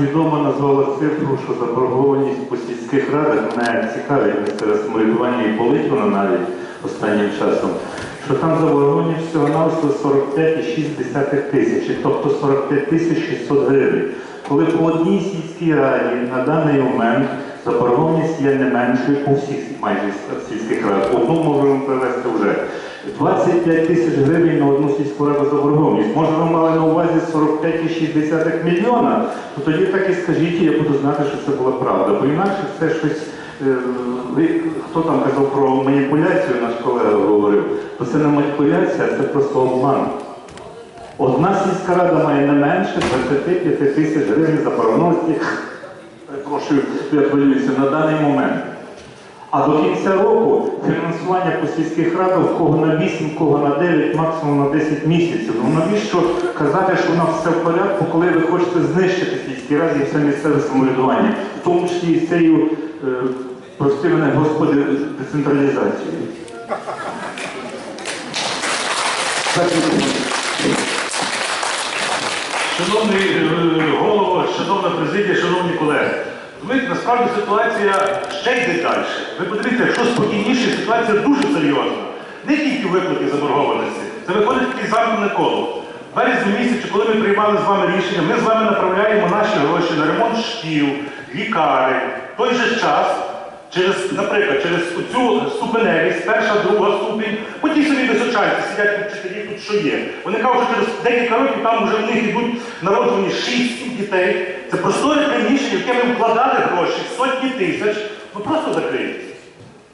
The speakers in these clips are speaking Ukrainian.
Відомо назвала цифру, що заборгованість по сільських радах мене цікавить місцеве самоврядування і болить навіть останнім часом, що там заборгованість всього навсього 45,6 тисячі, тобто 45 тисяч 600 гривень. Коли по одній сільській раді на даний момент заборгованість є не меншою по всіх майже сільських радах. Одну можемо привести вже. 25 тисяч гривень на одну сільську раду заборгованість. Може, ви мали на увазі 45,6 мільйона, то тоді так і скажіть, і я буду знати, що це була правда. Бо інакше це щось. е, Хто там казав про маніпуляцію, наш колега говорив, то це не маніпуляція, це просто обман. Одна сільська рада має не менше 25 тисяч гривень заборгованості, перепрошую, я хвилююся, на даний момент. А до кінця року фінансування по сільських радах кого на 8, в кого на 9, максимум на 10 місяців. Ну навіщо казати, що у нас все в порядку, коли ви хочете знищити сільські ради і все місцеве самоврядування, в тому числі і з цією, е, прости мене, господи, децентралізацією. Шановний е, голово, шановна президія, шановні колеги, ви насправді ситуація ще йде далі. Ви подивіться, якщо спокійніше, ситуація дуже серйозна. Не тільки виплати заборгованості, це виходить такий замкнене коло. В березні місяці, коли ми приймали з вами рішення, ми з вами направляємо наші гроші на ремонт шкіл, лікарень. В той же час, через, наприклад, через цю ступеневість, перша, друга ступінь, по тій самій височальці сидять вчителі, що є. Вони кажуть, що через декілька років там вже в них йдуть народжені 6 дітей. Це просторе приміщення, в яке ми вкладали гроші, сотні тисяч, ну просто закриється.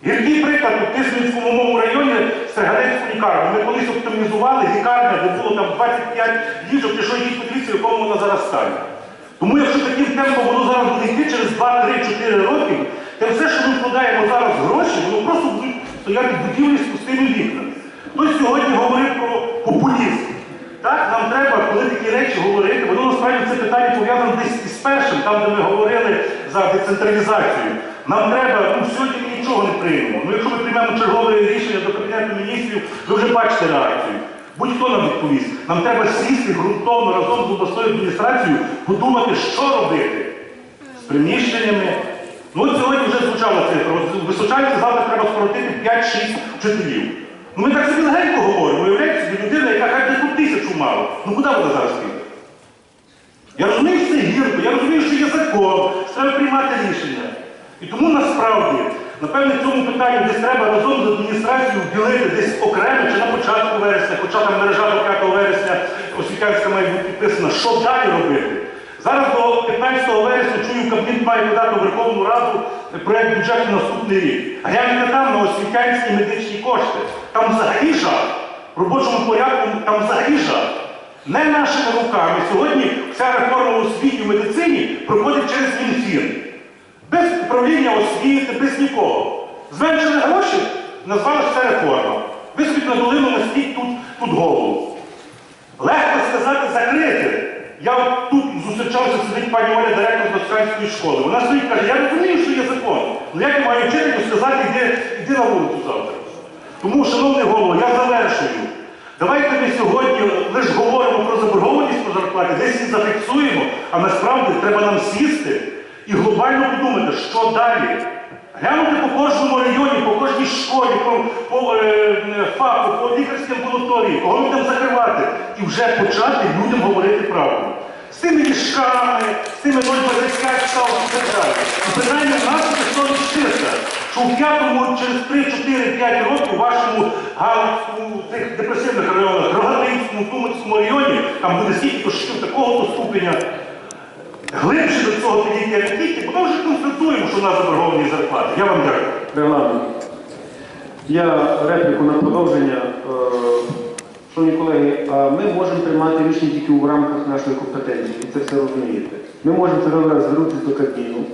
Гіркий приклад у Тисменському моєму районі Стриганецьку лікарню. Ми колись оптимізували лікарня, де було там 25 ліжок, і що їх подивіться, в якому вона зараз стані. Тому якщо таким темпом воно зараз буде йти через 2, 3, 4 роки, то все, що ми вкладаємо зараз гроші, воно просто будуть стояти будівлі з пустими вікнами. Хтось сьогодні говорив про популізм. Так, нам треба, коли такі речі говорити, воно насправді це питання пов'язане десь із першим, там, де ми говорили за децентралізацію. Нам треба, ну сьогодні ми нічого не приймемо. Ну якщо ми приймемо чергове рішення до Кабінету міністрів, ви вже бачите реакцію. Будь-хто нам відповість. Нам треба сісти ґрунтовно разом з обласною адміністрацією, подумати, що робити з приміщеннями. Ну от сьогодні вже звучала цифра. Височанці завтра треба скоротити 5-6 вчителів. Ну ми так собі легенько говоримо, уявляєте собі людина, яка хай би тут тисячу мала. Ну куди вона зараз піде? Я розумію, що це гірко, я розумію, що є закон, що треба приймати рішення. І тому насправді, напевне, в цьому питанні десь треба разом з адміністрацією вділити десь окремо чи на початку вересня, хоча там мережа до 5 вересня освітянська має бути підписана, що далі робити. Зараз до 15 вересня чую, Кабмін має подати у Верховну Раду проєкт бюджету на наступний рік. А гляньте там на освітянські медичні кошти. Там взагалі. В робочому порядку там взагалі жах. Не нашими руками. Сьогодні вся реформа у освіті в медицині проходить через Мінфін. Без управління освіти, без нікого. Зменшили гроші, назвали це реформа. Ви собі на долину настіть тут, тут голову. Легко сказати закрити. Я тут зустрічався, сидить пані Оля, директор Досканської школи. Вона стоїть каже, я розумію, що є закон. Ну як я маю вчительку сказати, йди, йди на вулицю завтра. Тому, шановний голово, я завершую. Давайте ми сьогодні лише говоримо про заборгованість по зарплаті, десь її зафіксуємо, а насправді треба нам сісти і глобально подумати, що далі. Глянути по кожному районі, по кожній школі, по, по е, ФАПу, по лікарській амбулаторії, кого ми будемо закривати, і вже почати людям говорити правду. З тими ліжками, з тими 0,25 ставок і так далі. І принаймні в нас совість чиста, що у п'ятому через 3, 4, 5 років у вашому Галицькому, тих депресивних районах, Рогатинському, Тумацькому районі, там буде стільки шкіл такого-то ступеня глибше до цього підійти, не тільки, бо ми вже констатуємо, що у нас заборговані зарплати. Я вам дякую. регламент. Я репліку на продовження. Е, Шановні колеги, ми можемо приймати рішення тільки у рамках нашої компетенції, і це все розумієте. Ми можемо раз звернутися до Кабміну.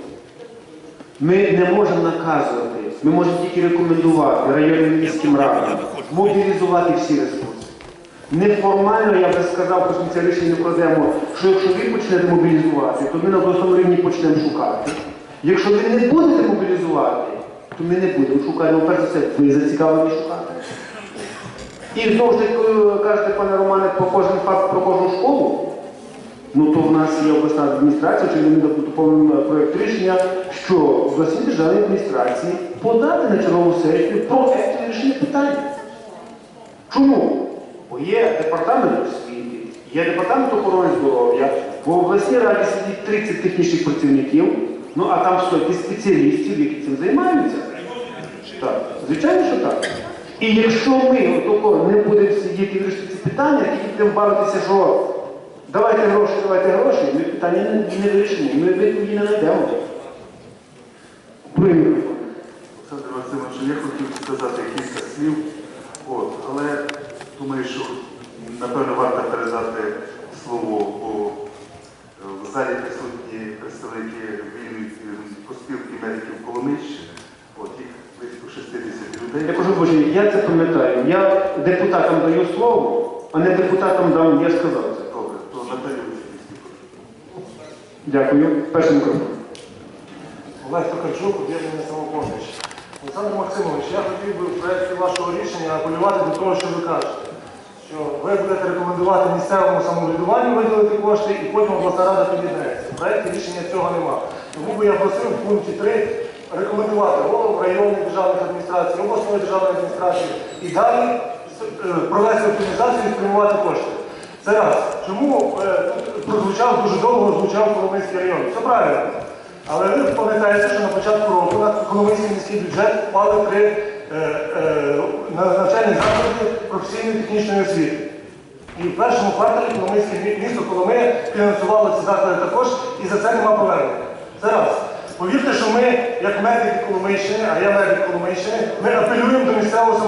Ми не можемо наказувати, ми можемо тільки рекомендувати районним міським радам мобілізувати всі ресурси. Неформально, я би сказав, хоч ми це рішення не вкладемо, що якщо ви почнете мобілізувати, то ми на обласному рівні почнемо шукати. Якщо ви не будете мобілізувати, то ми не будемо шукати. Ну, перш за все, ви зацікавлені шукати. І знову ж таки, кажете, пане Романе, про кожен факт, про кожну школу, Ну то в нас є обласна адміністрація, чи ми доповнимо проєкт рішення, що обласній державній адміністрації подати на чергову сесію проект рішення питання. Чому? Бо є департамент освіти, є департамент охорони здоров'я, в обласній раді сидить 30 технічних працівників, ну а там сотні спеціалістів, які цим займаються. Так, звичайно, що так. І якщо ми отако не будемо сидіти і вирішити ці питання, тільки будемо бавитися, що давайте гроші, давайте гроші, ми питання не, не вирішимо, ми відповіді не знайдемо. Олександр Максимович, я хотів сказати кілька слів, от, але думаю, що напевно варто передати слово, бо е, в залі присутні представники поспілки медиків Коломийщини, от їх 60 людей. Я кажу, Боже, я це пам'ятаю. Я депутатам даю слово, а не депутатам дам, я сказав це. Добре, то Олексійський. Дякую. Перший мікрофон. Олег Токарчук, об'єднання самопоміч. Олександр Максимович, я хотів би в проєкті вашого рішення апелювати до того, що ви кажете, що ви будете рекомендувати місцевому самоврядуванню виділити кошти і потім обласна рада під'єднається. В проєкті рішення цього нема. Тому би я просив в пункті 3 рекомендувати голову районних державних адміністрацій, обласної державної адміністрації і далі е, провести оптимізацію і спрямувати кошти. Це раз. Чому е, прозвучав дуже довго звучав Коломийський район? Це правильно. Але ви пам'ятаєте, що на початку року на Коломийський міський бюджет впали три е, навчальні заклади професійної технічної освіти. І в першому кварталі Коломийське мі- місто Коломия фінансувало ці заклади також, і за це нема повернення. Це раз. Повірте, що ми, як медики Коломийщини, а я медик Коломийщини, ми апелюємо до місцевого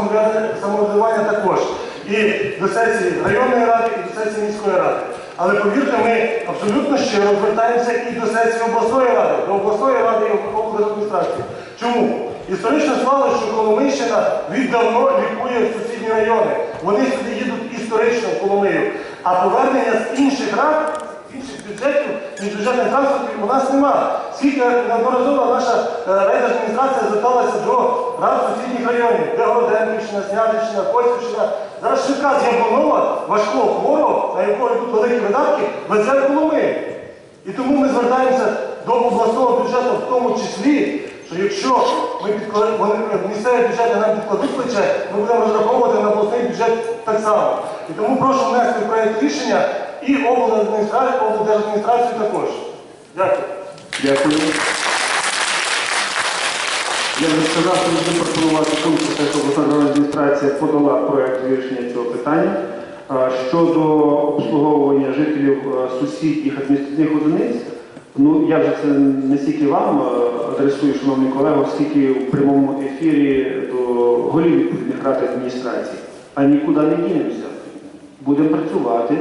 самоврядування також. І до сесії районної ради, і до сесії міської ради. Але повірте, ми абсолютно щиро звертаємося і до сесії обласної ради, до обласної ради і облдержадміністрації. Чому? Історично склалося, що Коломийщина віддавно лікує сусідні райони. Вони сюди їдуть історично в Коломию. А повернення з інших рад, інших бюджетів, міжбюджетних транспортів у нас нема. Скільки неодноразово наша е, райдержадміністрація зверталася до рад сусідніх районів, де Городенківщина, Снятівщина, Косівщина. Зараз швидка з Яблонова, важкого хворого, на якого йдуть великі видатки, везе в Коломию. І тому ми звертаємося до обласного бюджету в тому числі, що якщо ми вони, місцеві бюджети нам підкладуть плече, ми будемо розраховувати на обласний бюджет так само. І тому прошу внести проєкт рішення і облдержадміністрацію, облдержадміністрацію також. Дякую. Дякую. Я вже сказав, що будемо пропонувати пункт що обласна адміністрація подала проєкт вирішення цього питання. Щодо обслуговування жителів сусідніх адміністративних одиниць, ну я вже це не стільки вам адресую, шановні колеги, оскільки в прямому ефірі до голів відповідних рад адміністрації, а нікуди не дінемося. Будемо працювати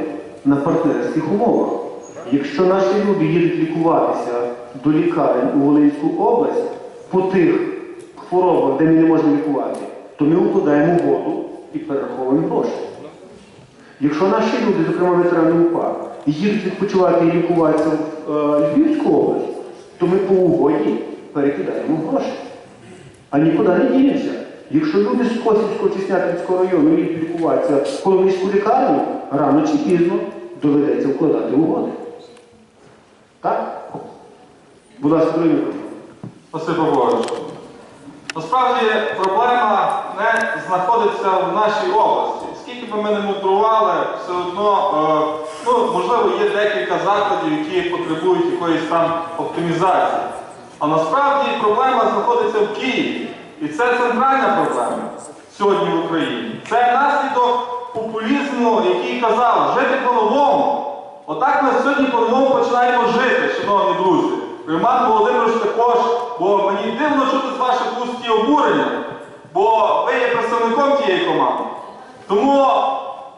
на партнерських умовах. Якщо наші люди їдуть лікуватися до лікарень у Волинську область по тих хворобах, де ми не можемо лікувати, то ми укладаємо угоду і перераховуємо гроші. Якщо наші люди, зокрема ветерани УПА, їдуть відпочивати і лікуватися в е, Львівську область, то ми по угоді перекидаємо гроші. А нікуди не дінемося. Якщо люди з Косівського чи Снятинського району їдуть лікуватися в Коломийську лікарню, рано чи пізно доведеться вкладати угоди. Так? Будь ласка, мікрофон. Василь насправді проблема не знаходиться в нашій області. Скільки би ми не мудрували, все одно, е, ну, можливо, є декілька закладів, які потребують якоїсь там оптимізації. А насправді проблема знаходиться в Києві. І це центральна проблема сьогодні в Україні. Це наслідок популізму, який казав, жити по-новому. Отак ми сьогодні по-новому починаємо жити, шановні друзі. Роман Володимирович також, бо мені дивно чути з ваших уст обурення, бо ви є представником тієї команди. Тому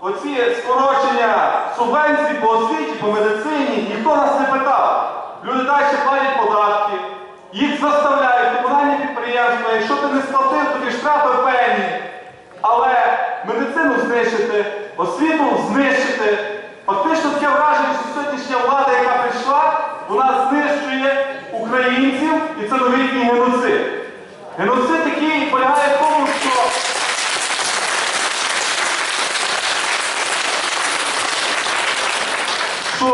оці скорочення субвенцій по освіті, по медицині, ніхто нас не питав. Люди далі платять податки, їх заставляють комунальні підприємства, якщо ти не сплатив, тобі штрафи пені. Але медицину знищити, освіту знищити. Фактично таке враження, що сьогоднішня влада, яка прийшла, вона знищує українців і це новітній геноцид. Геноцид, який полягає в тому, що що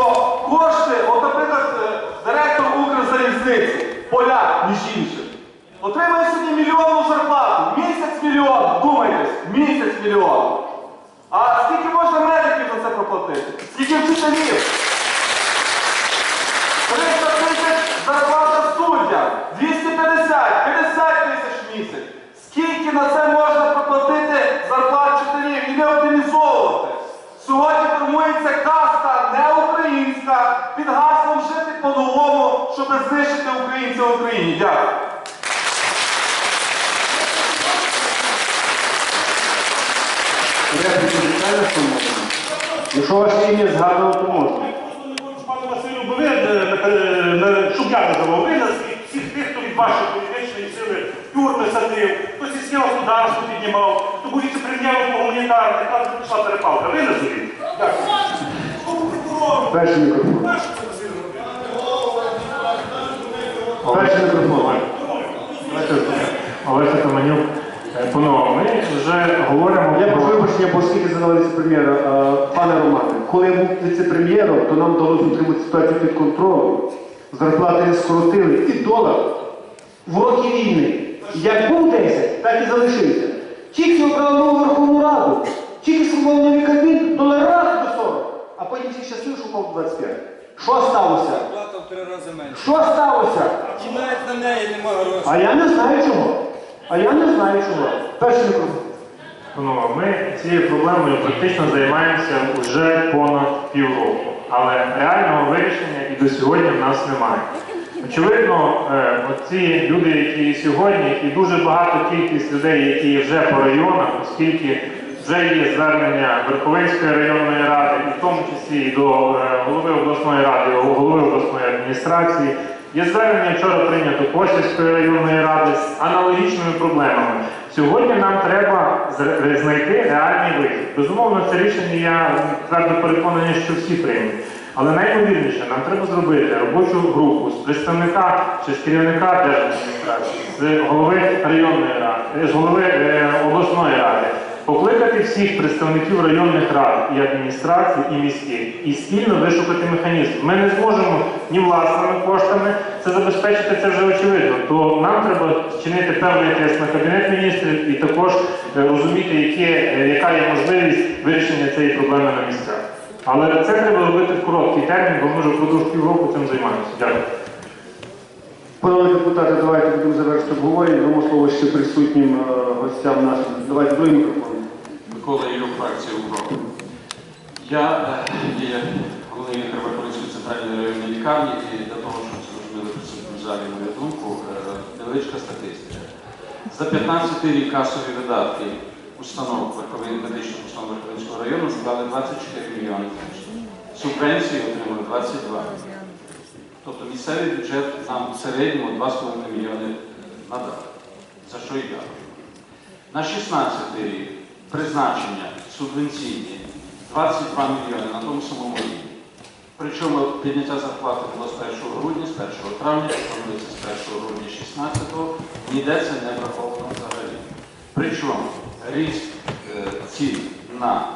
кожен наприклад, е, директор Укрзалізниці, поляк, між іншим, отримує сьогодні мільйонну зарплату. Місяць мільйон, думайтесь, місяць мільйон. А скільки можна медиків за це проплатити? Скільки вчителів? 300 тисяч зарплата суддям, 250, 50 тисяч місяць. Скільки на це можна проплатити зарплат вчителів і не оптимізовувати? Сьогодні формується каста не українська під гаслом жити по-новому, щоб знищити українця в Україні. Дякую. Якщо ваше ім'я згадував, то можна. Пане Василю, бо ви, щоб я називав, ви назвіть всіх тих, хто від вашої політичної сили тюрми садив, хто сільське господарство піднімав, хто був віце-прем'єром по гуманітарних, там пішла перепалка. Ви назвіть. Дякую. Перший мікрофон. Олеся Томанюк. Е, Панове, ми вже говоримо Я про... прошу вибачення, бо оскільки задали віце-прем'єра, е, пане Романе, коли я був віце-прем'єром, то нам вдалося утримати ситуацію під контролем. Зарплати не скоротили і долар в роки війни. Як був 10, так і залишився. Тільки обрали нову Верховну Раду, тільки сформували новий кабінет, долар раз до 40, а потім всі щасливі, що впав 25. Що сталося? Плата в три рази менше. Що сталося? І навіть на неї нема грошей. А я не знаю чого. А я не знаю чого. Перший мікрофон. Панове, ми цією проблемою практично займаємося вже понад півроку, але реального вирішення і до сьогодні в нас немає. Очевидно, е, оці люди, які сьогодні, і дуже багато кількість людей, які є вже по районах, оскільки вже є звернення Верховинської районної ради, і в тому числі і до е, голови обласної ради, голови обласної адміністрації. Є звернення вчора прийнято Косівської районної ради з аналогічними проблемами. Сьогодні нам треба знайти реальний вихід. Безумовно, це рішення я твердо переконаний, що всі приймуть. Але найпомірніше, нам треба зробити робочу групу з представника чи з керівника держадміністрації, з голови районної ради, з голови е, обласної ради, покликати всіх представників районних рад і адміністрацій, і міських, і спільно вишукати механізм. Ми не зможемо ні власними коштами це забезпечити, це вже очевидно. То нам треба чинити певний тиск на кабінет міністрів і також е, розуміти, які, е, яка є можливість вирішення цієї проблеми на місцях. Але це треба робити в короткий термін, бо ми впродовж півроку цим займаємося. Дякую. Панове депутати, давайте будемо завершити обговорення. Дамо слово ще присутнім е, гостям нашим. Давайте другий мікрофон. Микола Ілюк, фракція УКРОП. Я е, є головний Верховинської центральної районної лікарні і для того, щоб зрозуміли присутні в залі мою думку, е, невеличка статистика. За 15 рік касові видатки установ медичних установ Верховинського району склали 24 мільйони гривень. Субвенції отримали 22. Тобто місцевий бюджет нам в середньому 2,5 мільйони надав. За що і дякую. На 16 рік призначення субвенційні 22 мільйони на тому самому рівні. Причому підняття зарплати було з 1 грудня, з 1 травня, планується з 1 грудня 16-го, ніде це не враховано взагалі. Причому ріст е, цін на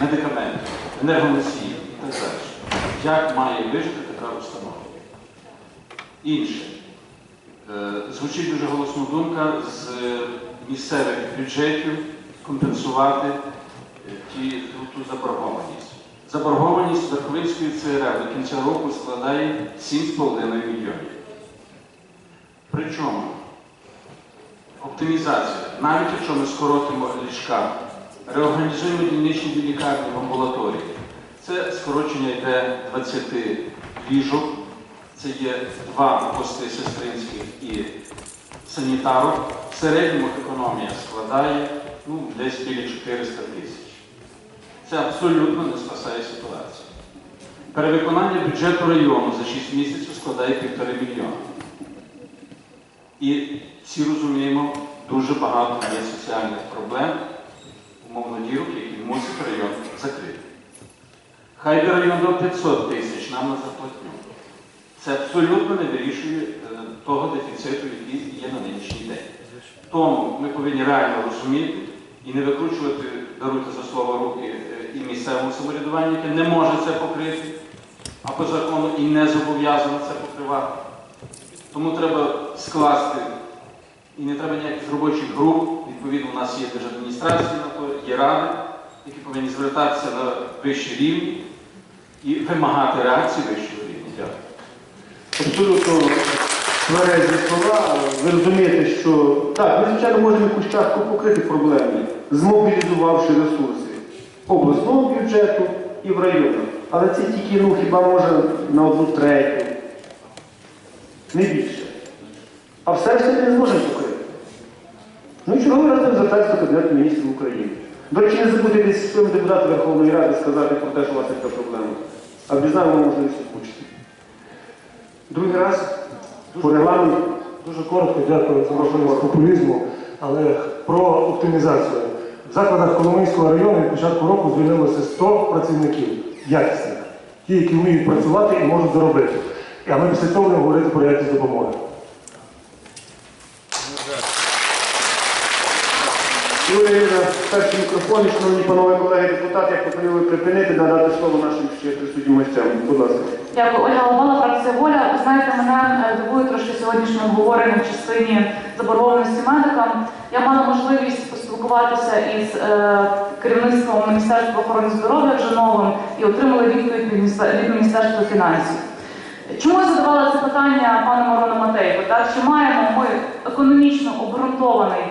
медикаменти, енергоносії і так далі. Як має вижити така установа? Інше. Е, Звучить дуже голосна думка з місцевих бюджетів компенсувати е, ті, ту, ту заборгованість. Заборгованість Верховинської ЦРЛ до кінця року складає 7,5 мільйонів. Причому оптимізація, навіть якщо ми скоротимо ліжка, реорганізуємо дільничні лікарні в амбулаторії, це скорочення йде 20 ліжок, це є два пости сестринських і санітарок. В середньому економія складає ну, десь біля 400 тисяч. Це абсолютно не спасає ситуацію. Перевиконання бюджету району за 6 місяців складає півтори мільйона. І всі розуміємо, дуже багато є соціальних проблем, умовно дірок, які мусить район закрити. Хай би район дав 500 тисяч нам на зарплатню. Це абсолютно не вирішує е, того дефіциту, який є на нинішній день. Тому ми повинні реально розуміти і не викручувати, даруйте за слово руки е, і місцевому самоврядуванню, яке не може це покрити, а по закону і не зобов'язано це покривати. Тому треба скласти, і не треба ніяких робочих груп. Відповідно, у нас є держадміністрація є ради, які повинні звертатися на вищі рівні і вимагати реакції вищого рівня. Абсолютно тверезі слова. Ви розумієте, що так, ми, звичайно, можемо якусь частку покрити проблеми, змобілізувавши ресурси обласного бюджету і в районах. Але це тільки, ну, хіба може на одну третю, не більше. А все ж таки не зможемо покрити. Ну і черговий раз звертається до Кабінету міністрів України. До речі, не забудьте своїм депутатам Верховної Ради сказати про те, що у вас така проблема. А без нами можливість озвучити. Другий раз по. Дуже коротко дякую за можливість популізму, але про оптимізацію. В закладах Коломийського району від початку року звільнилося 100 працівників якісних, ті, які вміють працювати і можуть заробити. А ми після того будемо говорити про якість допомоги. Юрія Ірина, перший мікрофон, і шановні панове колеги депутати, я пропоную припинити, надати слово нашим ще присутнім гостям. Будь ласка. Дякую, Ольга Лобала, фракція Воля. Ви знаєте, мене е, дивує трошки сьогоднішнє обговорення в частині заборгованості медикам. Я мала можливість поспілкуватися із е, керівництвом Міністерства охорони здоров'я вже новим і отримала відповідь від від Міністерства фінансів. Чому я задавала це питання пану Морону Матейко? Так, чи маємо ми економічно обґрунтований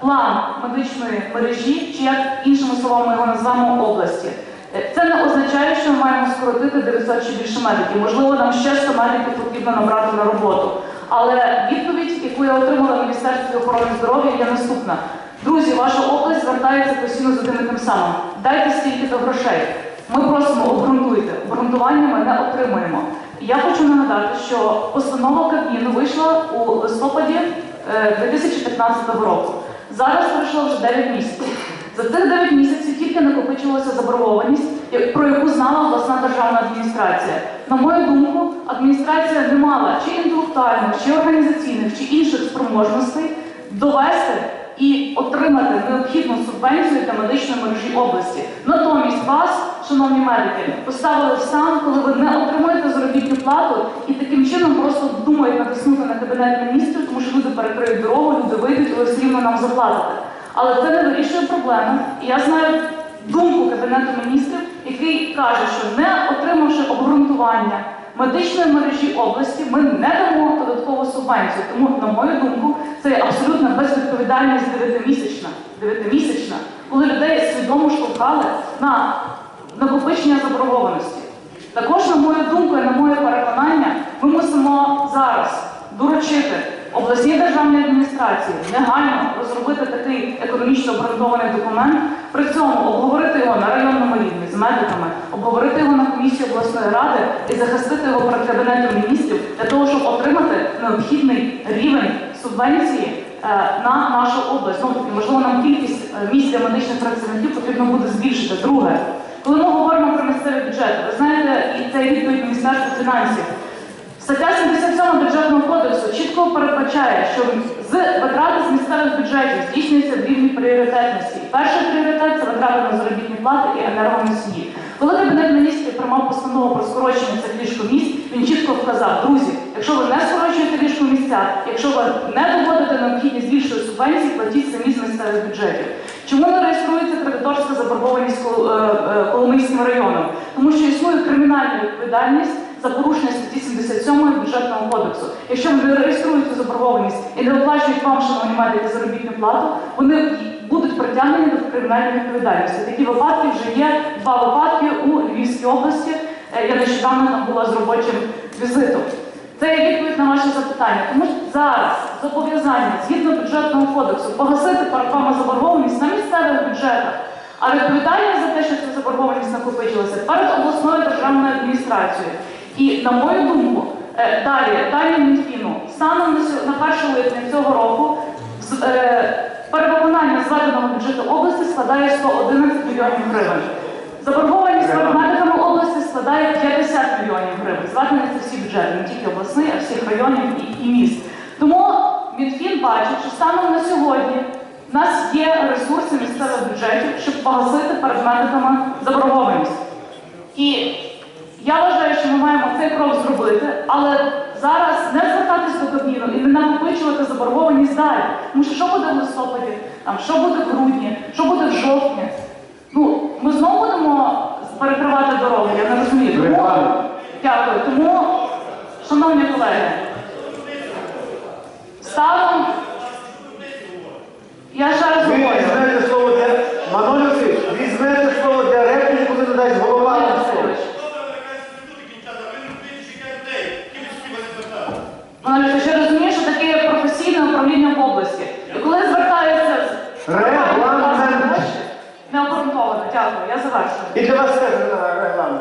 план медичної мережі, чи як іншими словами його назвемо області? Е, Це не означає, що ми маємо скоротити 900 чи більше медиків. Можливо, нам ще 100 медиків потрібно набрати на роботу. Але відповідь, яку я отримала в Міністерстві охорони здоров'я, є наступна. Друзі, ваша область звертається постійно з одним тим самим. Дайте стільки-то грошей. Ми просимо обґрунтуйте. Обґрунтування ми не отримуємо. Я хочу нагадати, що постанова Кабміну вийшла у листопаді е, 2015 року. Зараз пройшло вже 9 місяців. За цих 9 місяців тільки накопичилася заборгованість, про яку знала обласна державна адміністрація. На мою думку, адміністрація не мала чи інтелектуальних, чи організаційних, чи інших спроможностей довести і отримати необхідну субвенцію для медичної мережі області. Натомість вас, шановні медики, поставили в стан, коли ви не отримуєте заробітну плату і таким чином просто думають натиснути на кабінет міністрів, тому що люди перекриють дорогу, люди вийдуть, ви все рівно нам заплатите. Але це не вирішує проблему. І я знаю думку Кабінету міністрів, який каже, що не отримавши обґрунтування медичної мережі області, ми не дамо додаткову субвенцію. Тому, на мою думку, це є абсолютна безвідповідальність дев'ятимісячна. Дев'ятимісячна, коли людей свідомо штовхали на накопичення заборгованості. Також, на мою думку і на моє переконання, ми мусимо зараз доручити обласній державній адміністрації негайно розробити такий економічно обґрунтований документ, при цьому обговорити його на районному рівні з медиками, обговорити його на комісії обласної ради і захистити його перед кабінетом міністрів для того, щоб отримати необхідний рівень субвенції е, на нашу область. Ну, можливо, нам кількість е, місць для медичних працівників потрібно буде збільшити. Друге, коли ми говоримо про місцеві бюджети, ви знаєте, і це відповідь Міністерства фінансів. Стаття 77 бюджетного кодексу чітко передбачає, що з витрати з місцевих бюджетів здійснюється рівні пріоритетності. Перший пріоритет це витрати на заробітні плати і енергоносії. Коли Кабінет міністрів приймав постанову про скорочення цих ліжкомісць, він чітко вказав, друзі, якщо ви не скорочуєте ліжкомісця, якщо ви не доводите необхідність більшої субвенції, платіть самі з місцевих бюджетів. Чому не реєструється кредиторська заборгованість е, е, Коломийським районом? Тому що існує кримінальна відповідальність за порушення статті 77 бюджетного кодексу. Якщо ви не реєструєте заборгованість і не оплачують вам, шановні медики, заробітну плату, вони будуть притягнені до кримінальної відповідальності. Такі випадки вже є два випадки у Львівській області. Е, Я нещодавно там була з робочим візитом. Це є відповідь на ваше запитання. Тому що зараз зобов'язання згідно бюджетного кодексу погасити перед заборгованість на місцевих бюджетах. А відповідальність за те, що ця заборгованість накопичилася перед обласною державною адміністрацією. І на мою думку, е, далі, далі Мінфіну, станом на 1 липня цього року е, перевиконання зведеного бюджету області складає 111 мільйонів гривень. Заборгованість перед області складає 50 мільйонів гривень. Зведені це всі бюджети, не тільки обласний, а всіх районів і, і міст. Тому Мінфін бачить, що станом на сьогодні в нас є ресурси місцевих бюджетів, щоб погасити перед медиками заборгованість. І Я вважаю, що ми маємо цей крок зробити, але зараз не звертатись до Кабміну і не накопичувати заборгованість далі. Тому що що буде в листопаді, там, що буде в грудні, що буде в жовтні. Ну, ми знову будемо перекривати дорогу, я не розумію. Тому, дякую. Тому, шановні колеги, станом, я ще раз Ви говорю. візьмете слово для Маноль Васильович, візьмете слово для репліки, коли надасть голова Пане на слово. Васильович. Пане Васильович, я розумію, що таке професійне управління в області. І коли звертаються з Регламент. необґрунтовано, дякую, я завершую. І для вас теж регламент.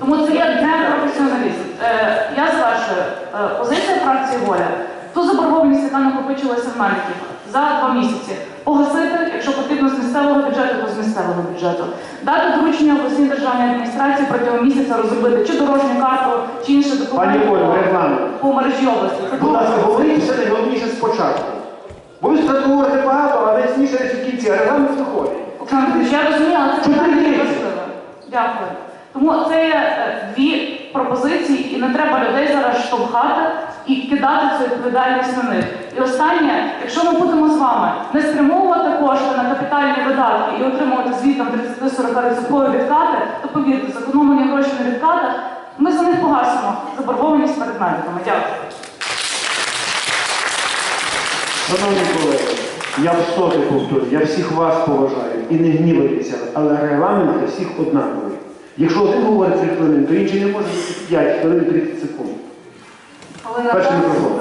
Тому це є не професіоналізм. Е, я завершую. Е, позиція фракції воля. Ту заборгованість, яка накопичилася в Мельників за два місяці, погасити, якщо потрібно з місцевого бюджету, то з місцевого бюджету. Дати доручення обласній державній адміністрації протягом місяця розробити чи дорожню карту, чи інші Пані документи Олю, по- регламент. по мережі області. Будь ласка, говоріть все найголовніше спочатку. Бо ви говорите багато, а найцінніше речі в кінці, а регламент виходить. Петрівна, я розумію, але це питання місяці. важливе. Дякую. Тому це є е, дві пропозиції, і не треба людей зараз штовхати і кидати цю відповідальність на них. І останнє, якщо ми будемо з вами не спрямовувати кошти на капітальні видатки і отримувати звітом 30-40% відкати, то повірте, зекономлені гроші на відкатах, ми за них погасимо заборгованість перед медиками. Дякую. Шановні колеги, я в соти повторю, я всіх вас поважаю і не гнівайтеся, але регламент для всіх однаковий. Якщо один говорить 3 хвилини, то інший не може бути 5 хвилин 30 секунд. Галина Перший Каш, мікрофон.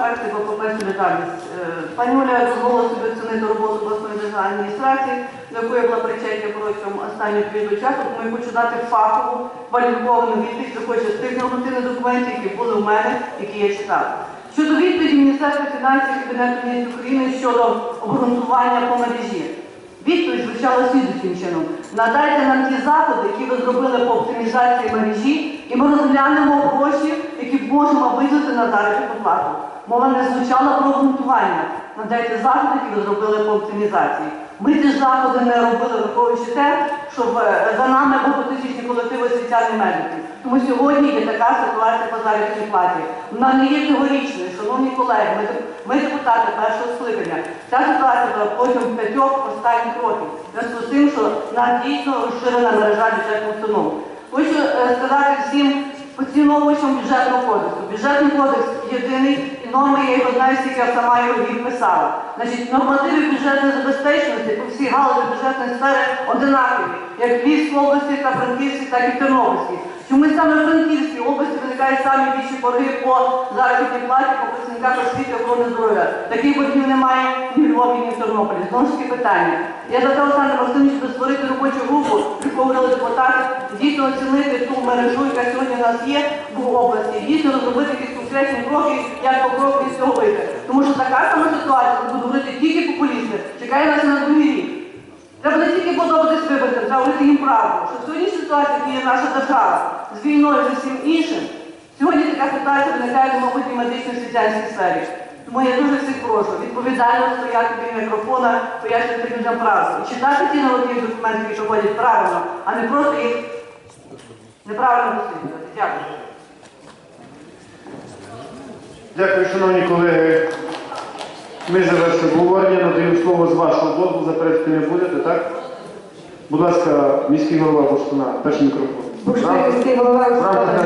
Фракція БПП Е, Пані Оля дозволила собі оцінити роботу обласної державної адміністрації, до якої була причетна протягом останнього періоду часу, тому я хочу дати фахову, кваліфіковану відповідь, з тих нормативних документів, які були в мене, які я читала. Щодо відповіді Міністерства фінансів Кабінету міністрів України щодо обґрунтування по мережі. Відповідь звучала слідуючим чином. Надайте нам ті заходи, які ви зробили по оптимізації мережі, і ми розглянемо гроші, які можемо виділити на заробітну плату. Мова не звучала про обґрунтування. Надайте заходи, які ви зробили по оптимізації. Ми ці заходи не робили, враховуючи те, щоб е, за нами багатотисячні колективи соціальних медиків. Тому сьогодні є така ситуація по заробітній платі. Вона не є цьогорічною, шановні колеги. Ми, ми депутати першого скликання. Ця ситуація була протягом п'ятьох останніх років. Зв'язку з тим, що в нас дійсно розширена мережа бюджетних установ. Хочу е, сказати всім поціновувачам бюджетного кодексу. Бюджетний кодекс єдиний, і норми я його знаю, скільки я сама його їх писала. Значить, нормативи бюджетної забезпеченості по всій галузі бюджетної сфери одинакові, як в Львівській області, та Франківській, так і в Тернопільській. Чому саме в Франківській області виникають самі більші борги по заробітній платі, по працівниках освіти охорони здоров'я? Таких боргів немає ні в Львові, ні в Тернополі. Знову ж таки питання. Я за те, Олександр Васильович, щоб створити робочу групу, яку говорили депутати, дійсно оцінити ту мережу, яка сьогодні у нас є в області, дійсно розробити якісь конкретні кроки, як по кроку із цього вийти. Тому що така сама ситуація, буду говорити тільки популісти, чекає нас на другий рік. Треба не тільки подобатись виборцям, треба їм правду. Що сьогодні ситуація, яка є наша держава з війною з усім іншим, сьогодні така ситуація виникає, мабуть, і в медичній соціальній сфері. Тому я дуже всіх прошу відповідально стояти біля мікрофона, пояснювати людям правду. І читати ті нормативні документи, які проводять правильно, а не просто їх неправильно досліджувати. Дякую. Дякую, шановні колеги. Ми завершили обговорення, надаю слово з вашого дозволу, заперечити не будете, так? Будь ласка, міський голова Бурштина, перший мікрофон. Бурштин, міський голова В рамках